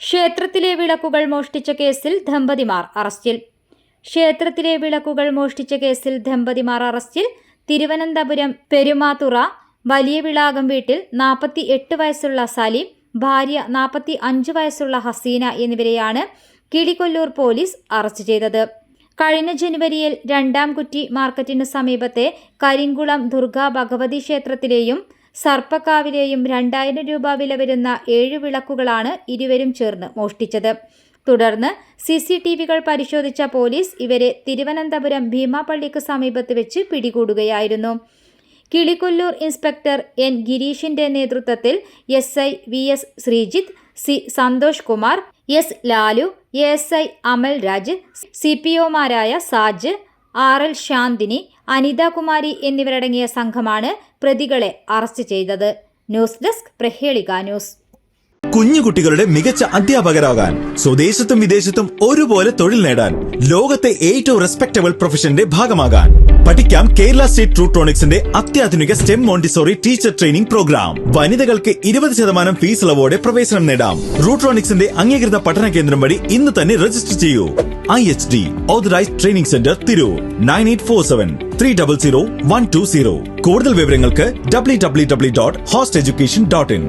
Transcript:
ക്ഷേത്രത്തിലെ വിളക്കുകൾ മോഷ്ടിച്ച കേസിൽ ദമ്പതിമാർ അറസ്റ്റിൽ. ക്ഷേത്രത്തിലെ വിളക്കുകൾ മോഷ്ടിച്ച കേസിൽ ദമ്പതിമാർ അറസ്റ്റിൽ തിരുവനന്തപുരം പെരുമാതുറ വലിയ വിളാകം വീട്ടിൽ നാൽപ്പത്തി എട്ട് വയസ്സുള്ള സലീം ഭാര്യ നാൽപ്പത്തി അഞ്ച് വയസ്സുള്ള ഹസീന എന്നിവരെയാണ് കിളികൊല്ലൂർ പോലീസ് അറസ്റ്റ് ചെയ്തത്. കഴിഞ്ഞ ജനുവരിയിൽ രണ്ടാം കുറ്റി മാർക്കറ്റിന് സമീപത്തെ കരിങ്കുളം ദുർഗാ ഭഗവതി ക്ഷേത്രത്തിലെയും സർപ്പക്കാവിലെയും രണ്ടായിരം രൂപ വില വരുന്ന ഏഴ് വിളക്കുകളാണ് ഇരുവരും ചേർന്ന് മോഷ്ടിച്ചത്. തുടർന്ന് സി സി ടി വികൾ പരിശോധിച്ച പോലീസ് ഇവരെ തിരുവനന്തപുരം ഭീമാപള്ളിക്ക് സമീപത്ത് വെച്ച് പിടികൂടുകയായിരുന്നു. കിളികൊല്ലൂർ ഇൻസ്പെക്ടർ എൻ ഗിരീഷിന്റെ നേതൃത്വത്തിൽ S I V S Sreejith C Santhosh Kumar S Lalu S I Amal Raj C P ഒമാരായ Saj R L Shanthini Anithakumari എന്നിവരടങ്ങിയ സംഘമാണ് പ്രതികളെ അറസ്റ്റ് ചെയ്തത്. News desk Prahelika news. കുഞ്ഞുകുട്ടികളുടെ മികച്ച അധ്യാപകരാകാൻ സ്വദേശത്തും വിദേശത്തും ഒരുപോലെ തൊഴിൽ നേടാൻ ലോകത്തെ ഏറ്റവും റെസ്പെക്ടബിൾ പ്രൊഫഷന്റെ ഭാഗമാകാൻ. പഠിക്കാം കേരള സ്റ്റേറ്റ് ട്രൂട്രോണിക്സിന്റെ അത്യാധുനിക STEM Montessori teacher training programme. വനിതകൾക്ക് ഇരുപത് ശതമാനം ഫീസ് ഇളവോടെ പ്രവേശനം നേടാം. റൂട്രോണിക്സിന്റെ അംഗീകൃത പഠന കേന്ദ്രം വഴി ഇന്ന് തന്നെ രജിസ്റ്റർ ചെയ്യൂ. I H D authorised training centre Tirur nine eight four seven three double zero one two zero കൂടുതൽ വിവരങ്ങൾക്ക് W W W dot host education dot in